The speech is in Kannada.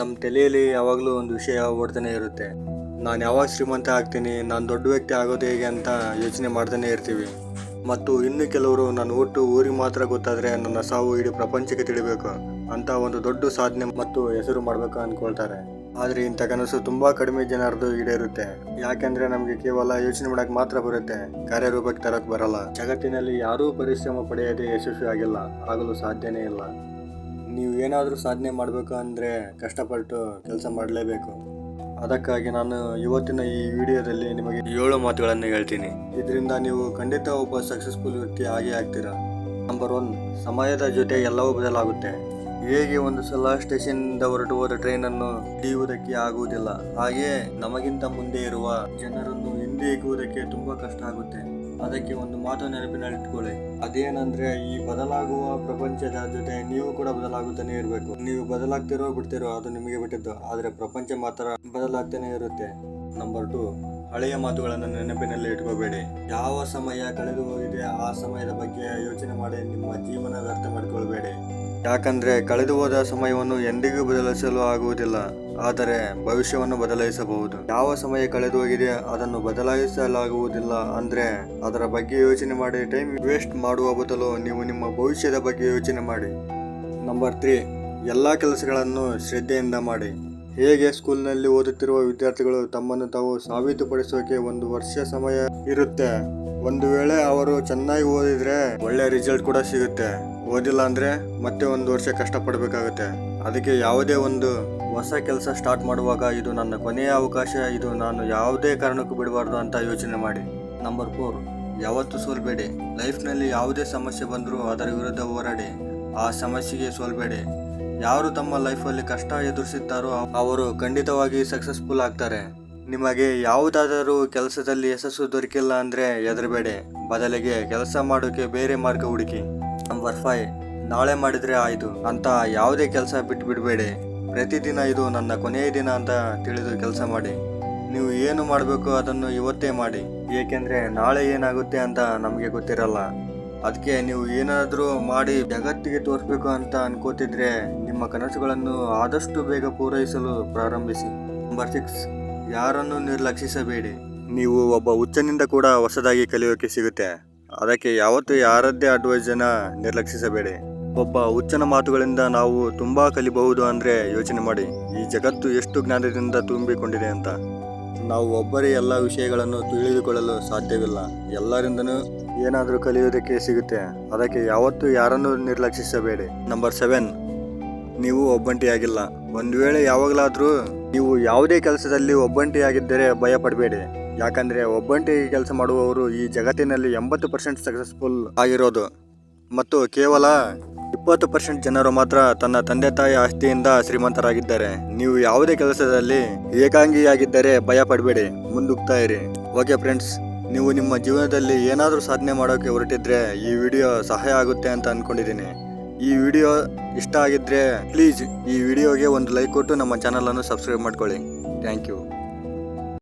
ನಮ್ಮ ತಲೆಯಲ್ಲಿ ಯಾವಾಗಲೂ ಒಂದು ವಿಷಯ ಓಡ್ತಾನೆ ಇರುತ್ತೆ. ನಾನು ಯಾವಾಗ ಶ್ರೀಮಂತ ಆಗ್ತೀನಿ, ನಾನು ದೊಡ್ಡ ವ್ಯಕ್ತಿ ಆಗೋದು ಹೇಗೆ ಅಂತ ಯೋಚನೆ ಮಾಡ್ತಾನೆ ಇರ್ತೀವಿ. ಮತ್ತು ಇನ್ನು ಕೆಲವರು ನಾನು ಒಟ್ಟು ಊರಿಗೆ ಮಾತ್ರ ಗೊತ್ತಾದರೆ ನನ್ನ ಸಾವು ಇಡೀ ಪ್ರಪಂಚಕ್ಕೆ ತಿಳಿಬೇಕು ಅಂತ ಒಂದು ದೊಡ್ಡ ಸಾಧನೆ ಮತ್ತು ಹೆಸರು ಮಾಡಬೇಕು ಅಂದ್ಕೊಳ್ತಾರೆ ಆದರೆ ಇಂಥ ಕನಸು ತುಂಬ ಕಡಿಮೆ ಜನರದು ಈಡೇರುತ್ತೆ. ಯಾಕೆಂದರೆ ನಮಗೆ ಕೇವಲ ಯೋಚನೆ ಮಾಡೋಕೆ ಮಾತ್ರ ಬರುತ್ತೆ. ಕಾರ್ಯರೂಪಕ್ಕೆ ತರಕ್ಕೆ ಬರಲ್ಲ. ಜಗತ್ತಿನಲ್ಲಿ ಯಾರೂ ಪರಿಶ್ರಮ ಪಡೆಯದೆ ಯಶಸ್ವಿ ಆಗಿಲ್ಲ. ಆಗಲು ಸಾಧ್ಯನೇ ಇಲ್ಲ. ನೀವು ಏನಾದರೂ ಸಾಧನೆ ಮಾಡಬೇಕು ಅಂದರೆ ಕಷ್ಟಪಟ್ಟು ಕೆಲಸ ಮಾಡಲೇಬೇಕು. ಅದಕ್ಕಾಗಿ ನಾನು ಇವತ್ತಿನ ಈ ವಿಡಿಯೋದಲ್ಲಿ ನಿಮಗೆ ಏಳು ಮಾತುಗಳನ್ನು ಹೇಳ್ತೀನಿ. ಇದರಿಂದ ನೀವು ಖಂಡಿತ ಒಬ್ಬ ಸಕ್ಸಸ್ಫುಲ್ ವ್ಯಕ್ತಿ ಆಗೇ ಆಗ್ತೀರಾ? ನಂಬರ್ ಒನ್ ಸಮಯದ ಜೊತೆ ಎಲ್ಲವೂ ಬದಲಾಗುತ್ತೆ. ಹೇಗೆ ಒಂದು ಸಲ ಸ್ಟೇಷನ್ನಿಂದ ಹೊರಟು ಹೋದ ಟ್ರೈನನ್ನು ಹಿಡಿಯುವುದಕ್ಕೆ ಆಗುವುದಿಲ್ಲ. ಹಾಗೆಯೇ ನಮಗಿಂತ ಮುಂದೆ ಇರುವ ಜನರನ್ನು ಹಿಂದೆ ತುಂಬಾ ತುಂಬ ಕಷ್ಟ ಆಗುತ್ತೆ. ಅದಕ್ಕೆ ಒಂದು ಮಾತು ನೆನಪಿನಲ್ಲಿಟ್ಕೊಳ್ಳಿ. ಅದೇನಂದ್ರೆ, ಈ ಬದಲಾಗುವ ಪ್ರಪಂಚದ ಜೊತೆ ನೀವು ಕೂಡ ಬದಲಾಗುತ್ತಾನೆ ಇರಬೇಕು. ನೀವು ಬದಲಾಗ್ತಿರೋ ಬಿಡ್ತಿರೋ ಅದು ನಿಮಗೆ ಬಿಟ್ಟಿದ್ದು. ಆದರೆ ಪ್ರಪಂಚ ಮಾತ್ರ ಬದಲಾಗ್ತಾನೆ ಇರುತ್ತೆ. ನಂಬರ್ ಟು ಹಳೆಯ ಮಾತುಗಳನ್ನು ನೆನಪಿನಲ್ಲಿ ಇಟ್ಕೋಬೇಡಿ. ಯಾವ ಸಮಯ ಕಳೆದು ಹೋಗಿದೆ, ಆ ಸಮಯದ ಬಗ್ಗೆ ಯೋಚನೆ ಮಾಡಿ, ನಿಮ್ಮ ಜೀವನ ವ್ಯರ್ಥ ಮಾಡಿಕೊಳ್ಬೇಡಿ. ಯಾಕಂದ್ರೆ ಕಳೆದು ಹೋದ ಸಮಯವನ್ನು ಎಂದಿಗೂ ಬದಲಿಸಲು ಆಗುವುದಿಲ್ಲ, ಆದರೆ ಭವಿಷ್ಯವನ್ನು ಬದಲಾಯಿಸಬಹುದು. ಯಾವ ಸಮಯ ಕಳೆದು ಹೋಗಿದೆ, ಅದನ್ನು ಬದಲಾಯಿಸಲಾಗುವುದಿಲ್ಲ ಅಂದ್ರೆ ಅದರ ಬಗ್ಗೆ ಯೋಚನೆ ಮಾಡಿ, ಟೈಮ್ ವೇಸ್ಟ್ ಮಾಡುವ ಬದಲು ನೀವು ನಿಮ್ಮ ಭವಿಷ್ಯದ ಬಗ್ಗೆ ಯೋಚನೆ ಮಾಡಿ. ನಂಬರ್ ತ್ರೀ, ಎಲ್ಲ ಕೆಲಸಗಳನ್ನು ಶ್ರದ್ಧೆಯಿಂದ ಮಾಡಿ. ಹೇಗೆ ಸ್ಕೂಲ್ನಲ್ಲಿ ಓದುತ್ತಿರುವ ವಿದ್ಯಾರ್ಥಿಗಳು ತಮ್ಮನ್ನು ತಾವು ಸಾಬೀತುಪಡಿಸೋಕೆ ಒಂದು ವರ್ಷ ಸಮಯ ಇರುತ್ತೆ. ಒಂದು ವೇಳೆ ಅವರು ಚೆನ್ನಾಗಿ ಓದಿದ್ರೆ ಒಳ್ಳೆ ರಿಸಲ್ಟ್ ಕೂಡ ಸಿಗುತ್ತೆ. ಓದಿಲ್ಲ ಅಂದ್ರೆ ಮತ್ತೆ ಒಂದು ವರ್ಷ ಕಷ್ಟಪಡಬೇಕಾಗುತ್ತೆ. ಅದಕ್ಕೆ ಯಾವುದೇ ಒಂದು ಹೊಸ ಕೆಲಸ ಸ್ಟಾರ್ಟ್ ಮಾಡುವಾಗ ಇದು ನನ್ನ ಕೊನೆಯ ಅವಕಾಶ. ಇದು ನಾನು ಯಾವುದೇ ಕಾರಣಕ್ಕೂ ಬಿಡಬಾರ್ದು ಅಂತ ಯೋಚನೆ ಮಾಡಿ. ನಂಬರ್ ಫೋರ್, ಯಾವತ್ತೂ ಸೋಲ್ಬೇಡಿ. ಲೈಫ್ನಲ್ಲಿ ಯಾವುದೇ ಸಮಸ್ಯೆ ಬಂದರೂ ಅದರ ವಿರುದ್ಧ ಹೋರಾಡಿ. ಆ ಸಮಸ್ಯೆಗೆ ಸೋಲ್ಬೇಡಿ. ಯಾರು ತಮ್ಮ ಲೈಫಲ್ಲಿ ಕಷ್ಟ ಎದುರಿಸುತ್ತಾರೋ ಅವರು ಖಂಡಿತವಾಗಿ ಸಕ್ಸಸ್ಫುಲ್ ಆಗ್ತಾರೆ. ನಿಮಗೆ ಯಾವುದಾದರೂ ಕೆಲಸದಲ್ಲಿ ಯಶಸ್ಸು ದೊರಕಿಲ್ಲ ಅಂದರೆ ಹೆದರಬೇಡಿ. ಬದಲಿಗೆ ಕೆಲಸ ಮಾಡೋಕ್ಕೆ ಬೇರೆ ಮಾರ್ಗ ಹುಡುಕಿ. ನಂಬರ್ ಫೈವ್ ನಾಳೆ ಮಾಡಿದರೆ ಆಯಿತು. ಅಂತ ಯಾವುದೇ ಕೆಲಸ ಬಿಟ್ಟು ಬಿಡಬೇಡಿ ಪ್ರತಿದಿನ ಇದು ನನ್ನ ಕೊನೆಯ ದಿನ ಅಂತ ತಿಳಿದು ಕೆಲಸ ಮಾಡಿ. ನೀವು ಏನು ಮಾಡಬೇಕು ಅದನ್ನು ಇವತ್ತೇ ಮಾಡಿ. ಏಕೆಂದರೆ ನಾಳೆ ಏನಾಗುತ್ತೆ ಅಂತ ನಮಗೆ ಗೊತ್ತಿರಲ್ಲ. ಅದಕ್ಕೆ ನೀವು ಏನಾದರೂ ಮಾಡಿ ಜಗತ್ತಿಗೆ ತೋರಿಸ್ಬೇಕು ಅಂತ ಅನ್ಕೋತಿದ್ರೆ ನಿಮ್ಮ ಕನಸುಗಳನ್ನು ಆದಷ್ಟು ಬೇಗ ಪೂರೈಸಲು ಪ್ರಾರಂಭಿಸಿ. ನಂಬರ್ ಸಿಕ್ಸ್ ಯಾರನ್ನು ನಿರ್ಲಕ್ಷಿಸಬೇಡಿ. ನೀವು ಒಬ್ಬ ಹುಚ್ಚನಿಂದ ಕೂಡ ಹೊಸದಾಗಿ ಕಲಿಯೋಕೆ ಸಿಗುತ್ತೆ. ಅದಕ್ಕೆ ಯಾವತ್ತೂ ಯಾರದ್ದೇ ಅಡ್ವೈಸನ್ನ ನಿರ್ಲಕ್ಷಿಸಬೇಡಿ. ಒಬ್ಬ ಹುಚ್ಚನ ಮಾತುಗಳಿಂದ ನಾವು ತುಂಬಾ ಕಲಿಬಹುದು ಅಂದ್ರೆ ಯೋಚನೆ ಮಾಡಿ. ಈ ಜಗತ್ತು ಎಷ್ಟು ಜ್ಞಾನದಿಂದ ತುಂಬಿಕೊಂಡಿದೆ ಅಂತ. ನಾವು ಒಬ್ಬರೇ ಎಲ್ಲ ವಿಷಯಗಳನ್ನು ತಿಳಿದುಕೊಳ್ಳಲು ಸಾಧ್ಯವಿಲ್ಲ. ಎಲ್ಲರಿಂದನೂ ಏನಾದರೂ ಕಲಿಯೋದಕ್ಕೆ ಸಿಗುತ್ತೆ, ಅದಕ್ಕೆ ಯಾವತ್ತೂ ಯಾರನ್ನೂ ನಿರ್ಲಕ್ಷಿಸಬೇಡಿ. ನಂಬರ್ ಸೆವೆನ್ ನೀವು ಒಬ್ಬಂಟಿಯಾಗಿಲ್ಲ. ಒಂದು ವೇಳೆ ಯಾವಾಗಲಾದರೂ ನೀವು ಯಾವುದೇ ಕೆಲಸದಲ್ಲಿ ಒಬ್ಬಂಟಿಯಾಗಿದ್ದರೆ ಭಯ ಪಡಬೇಡಿ ಯಾಕಂದರೆ ಒಬ್ಬಂಟಿ ಕೆಲಸ ಮಾಡುವವರು ಈ ಜಗತ್ತಿನಲ್ಲಿ ಎಂಬತ್ತು ಪರ್ಸೆಂಟ್ ಸಕ್ಸಸ್ಫುಲ್ ಆಗಿರೋದು. ಮತ್ತು ಕೇವಲ ಇಪ್ಪತ್ತು ಪರ್ಸೆಂಟ್ ಜನರು ಮಾತ್ರ ತನ್ನ ತಂದೆ ತಾಯಿ ಆಸ್ತಿಯಿಂದ ಶ್ರೀಮಂತರಾಗಿದ್ದಾರೆ. ನೀವು ಯಾವುದೇ ಕೆಲಸದಲ್ಲಿ ಏಕಾಂಗಿಯಾಗಿದ್ದರೆ ಭಯ ಪಡಬೇಡಿ ಮುಂದುಕ್ತಾ ಇರಿ. ಓಕೆ ಫ್ರೆಂಡ್ಸ್ ನೀವು ನಿಮ್ಮ ಜೀವನದಲ್ಲಿ ಏನಾದರೂ ಸಾಧನೆ ಮಾಡೋಕ್ಕೆ ಹೊರಟಿದ್ರೆ ಈ ವಿಡಿಯೋ ಸಹಾಯ ಆಗುತ್ತೆ ಅಂತ ಅಂದ್ಕೊಂಡಿದ್ದೀನಿ ಈ ವಿಡಿಯೋ ಇಷ್ಟ ಆಗಿದ್ರೆ ಪ್ಲೀಸ್ ಈ ವಿಡಿಯೋಗೆ ಒಂದು ಲೈಕ್ ಕೊಟ್ಟು ನಮ್ಮ ಚಾನಲನ್ನು ಸಬ್ಸ್ಕ್ರೈಬ್ ಮಾಡ್ಕೊಳ್ಳಿ. Thank you.